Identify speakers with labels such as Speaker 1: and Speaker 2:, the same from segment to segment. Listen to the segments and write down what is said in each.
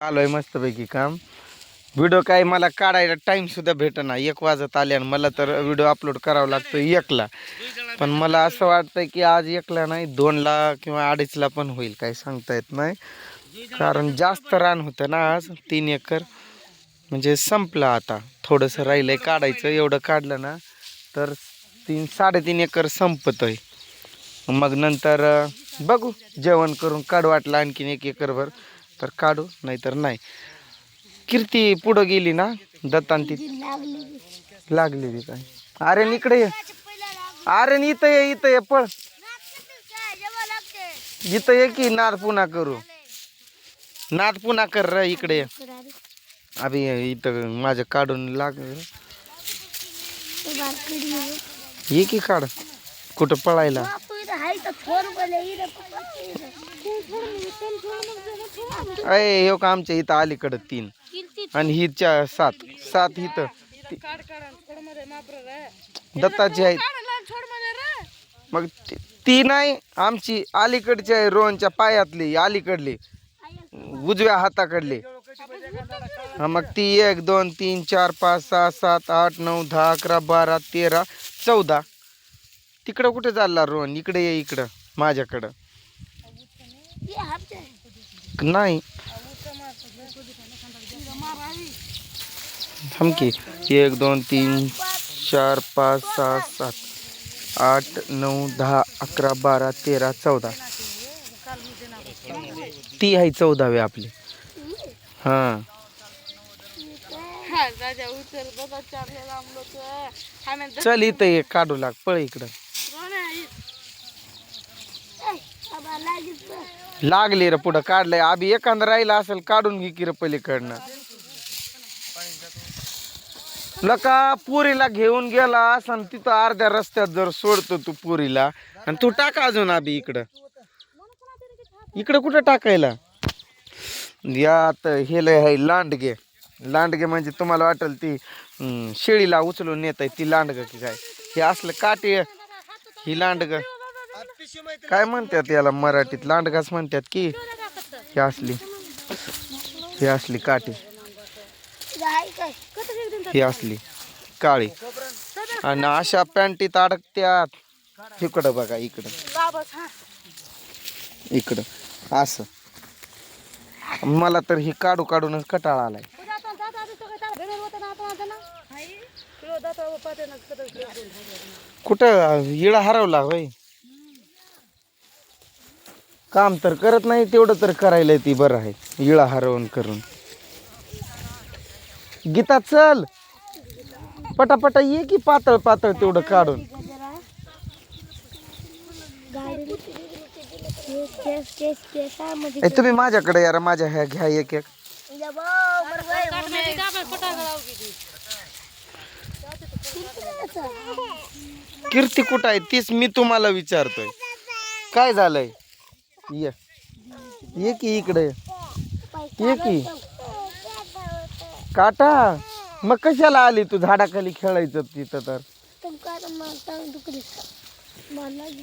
Speaker 1: आलोय मस्तपैकी काम. व्हिडिओ काय मला काढायला टाईमसुद्धा भेटना. एक वाजत आले आणि मला तर व्हिडिओ अपलोड करावा लागतो एकला. पण मला असं वाटतंय की आज एकला नाही दोनला किंवा अडीचला पण होईल काही सांगता येत नाही. कारण जास्त रान होतं ना आज तीन एकर. म्हणजे संपलं आता. थोडंसं राहिलंय काढायचं. एवढं काढलं ना तर तीन साडेतीन एकर संपतोय. मग नंतर बघू. जेवण करून काढू वाटलं आणखीन एक एकरभर. तर काढू नाहीतर नाही. कीर्ती पुढं गेली ना दत्तांती? लागलेली काय? अरे इकडे ये. अरे इथं ये इथं ये पळ. इथं ये की नाद पुन्हा करू. नाद पुन्हा कर र इकडे ये. अभि इथं माझं काढून लाग. ये की काढ कुठं पळायला? अय हो का आमच्या इथं अलीकडं तीन. आणि ही चार सात. सात इथं. दत्ताची आहेत. मग ती- ती नाही आमची अलीकडची आहे रोहनच्या पायातली अलीकडली. उजव्या हाताकडली. हा मग ती एक दोन तीन चार पाच सहा सात आठ नऊ दहा अकरा बारा तेरा चौदा. तिकडं कुठे चालला रोहन? इकडे ये इकडं. माझ्याकडं. नाही. थांब की. एक दोन तीन चार पाच सहा सात आठ नऊ दहा अकरा बारा तेरा चौदा. ती आहे चौदावी आपली. हां. चल इथं काढू लाग. पळ इकडं. लागली रे पुढं काढलंय. आभी एखादा राहिला असेल काढून घे की रे पलीकडनं. लका पुरीला घेऊन गेला असं तिथं अर्ध्या रस्त्यात जर सोडतो तू पुरीला. आणि तू टाका अजून आभी इकडं. इकडं कुठं टाकायला? यात हे लय आहे लांडगे. लांडगे म्हणजे तुम्हाला वाटेल ती शेळीला उचलून नेत आहे ती लांडग की काय? हे असलं काटे. ही लांडगं. काय म्हणतात याला? मराठीत लांडगाच म्हणतात की ही असली. ही असली काठी. ही असली काळी. आणि अशा पॅन्टीत अडकत्यात इकडं बघा इकडं. इकडं. असं. मला तर ही काढू काढूनच कटाळा आलाय. कुठं इळा हरवला होय? काम तर करत नाही तेवढं तर करायला ती बरं आहे इळा हरवून करून. गीता चल. पटापटा ये की पातळ पातळ तेवढं काढून. ए, तुम्ही माझ्याकडे यार माझ्या ह्या घ्या एक एक. कीर्ती कुठं आहे? तीच मी तुम्हाला विचारतोय. काय झालंय? ये. ये की इकडे? ये की? काटा मग कशाला आली तू झाडाखाली खेळायचं तिथं तर?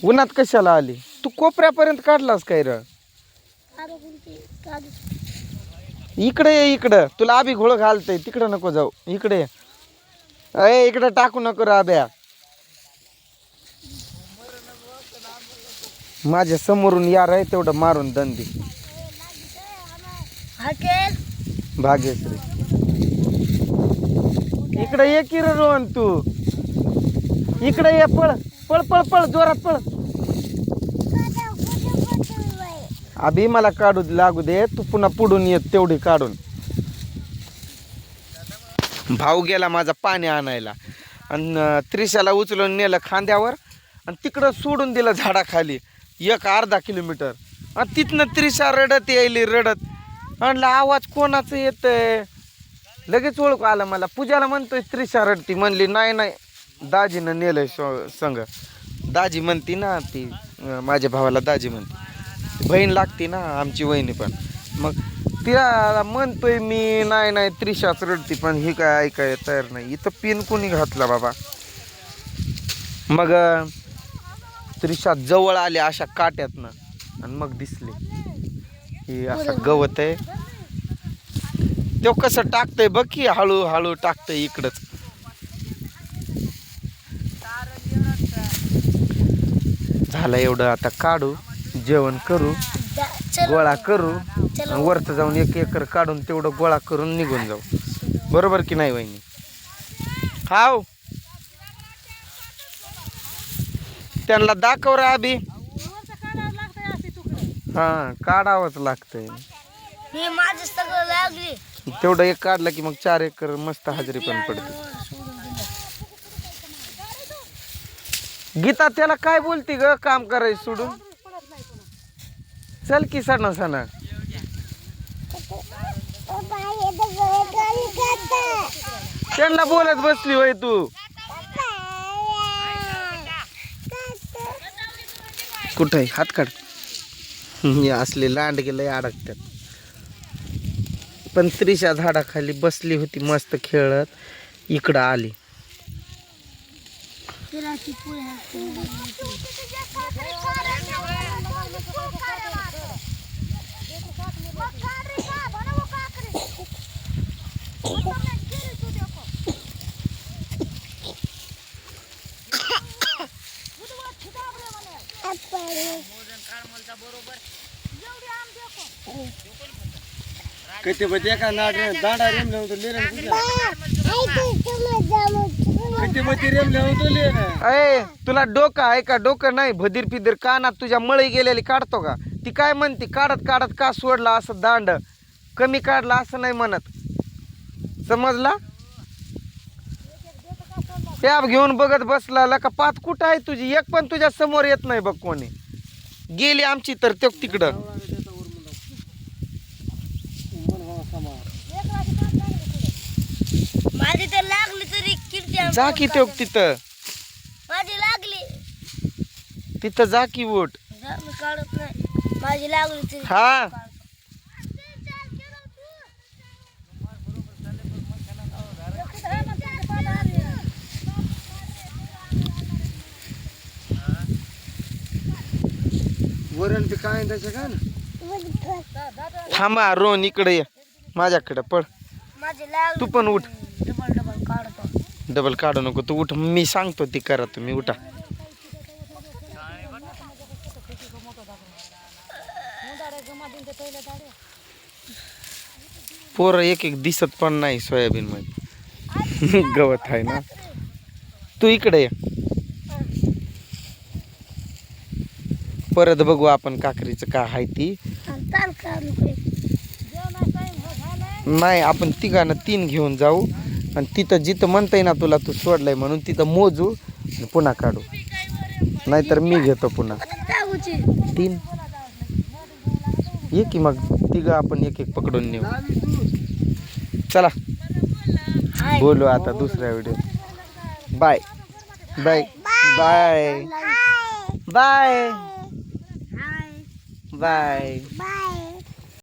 Speaker 1: उन्हात कशाला आली? तू कोपऱ्यापर्यंत काढलास काय र? इकडे ये इकडं. तुला आबी घोळ घालतय. तिकडं नको जाऊ. इकडे अय इकडं टाकू नको राब्या. माझ्या समोरून यार आहे तेवढं मारून दंदी भाग्यश्री. इकडे ये की रे रोहन तू. इकडे ये पळ पळ पळ पळ जोरात पळ. अभि मला काढू लागू दे तू पुन्हा पुढून येत तेवढी काढून. भाऊ गेला माझा पाणी आणायला. आणि त्रिशाला उचलून नेलं खांद्यावर आणि तिकडं सोडून दिलं झाडाखाली. एक अर्धा किलोमीटर. आणि तिथनं त्रिशा रडत यायली रडत. म्हणलं आवाज कोणाचं येत लगेच ओळख आलं मला. पूजाला म्हणतोय त्रिशा रडती. म्हणली नाही नाही. दाजीनं नेलंय सो संग. दाजी म्हणती ना ती माझ्या भावाला दाजी म्हणते. बहीण लागते ना आमची वहिनी पण. मग तिला म्हणतोय मी नाही नाही त्रिशाच रडती पण ही काय ऐकाय तयार नाही. इथं पिन कोणी घातला बाबा? मग त्रिशा जवळ आले अशा काट्यातनं. आणि मग दिसले. हे असं गवत आहे. तो कसं टाकतंय बघ की हळूहळू टाकतंय इकडंच. झालं एवढं आता काढू जेवण करू गोळा करू आणि जाऊन एक एकर काढून तेवढं गोळा करून निघून जाऊ. बरोबर की नाही वहिनी? हाव. त्यांना दाखव रा अभि हा काढावंच लागतंय.
Speaker 2: हे माझं सगळं लागली.
Speaker 1: तेवढं एक काढलं की मग चार एकर मस्त हजेरी पण पडते. गीता त्याला काय बोलती ग काम करायचं सोडून? चल की सणा सणा. त्यांना बोलत बसली होय तू. कुठं आहे? हात काढ. हे असले लांड गेले अडकतात. पण त्रिशा झाडाखाली बसली होती मस्त खेळत. इकडं आली.
Speaker 3: किती बजे का नाड दांडा रेम लावतो ले कधी मध्ये ले
Speaker 1: अय तुला डोकं आहे का? डोकं नाही भदीर पिदीर कानात तुझ्या मळी गेलेली काढतो का? ती काय म्हणते? काढत काढत का सोडला असं दांड? कमी काढला असं नाही म्हणत. समजला? टॅब घेऊन बघत बसला का पात कुठं आहे तुझी? एक पण तुझ्या समोर येत नाही बघ कोणी. गेली आमची तर ते तिकडं.
Speaker 2: माझी तर लागली तरी किती
Speaker 1: जा की ते तिथं.
Speaker 2: माझी लागली.
Speaker 1: तिथं जा की वोट
Speaker 2: काढत नाही. माझी लागली तरी
Speaker 1: हा.
Speaker 3: वरण ते काय त्याच्या का ना
Speaker 1: थांबा रोहन इकडे ये. माझ्याकडे
Speaker 2: लागली
Speaker 1: तू पण उठ.
Speaker 2: डबल डबल काढतो.
Speaker 1: डबल काढू नको तू उठ. मी सांगतो ती करा तुम्ही उठा. पोरं एक एक दिसत पण नाही सोयाबीन मध्ये गवत आहे ना. तू इकडे ये. परत बघू आपण काकडीचं का आहे ती. नाही आपण तिघांना तीन घेऊन जाऊ. आणि तिथं जिथं म्हणताय ना तुला तू सोडलाय म्हणून तिथं मोजू आणि पुन्हा काढू. नाहीतर मी घेतो पुन्हा. तीन. ये की मग तिघं आपण एक एक पकडून नेऊ. चला. बोलू आता दुसऱ्या video bye. Bye. Bye. Bye.
Speaker 2: Hi
Speaker 1: bye
Speaker 2: bye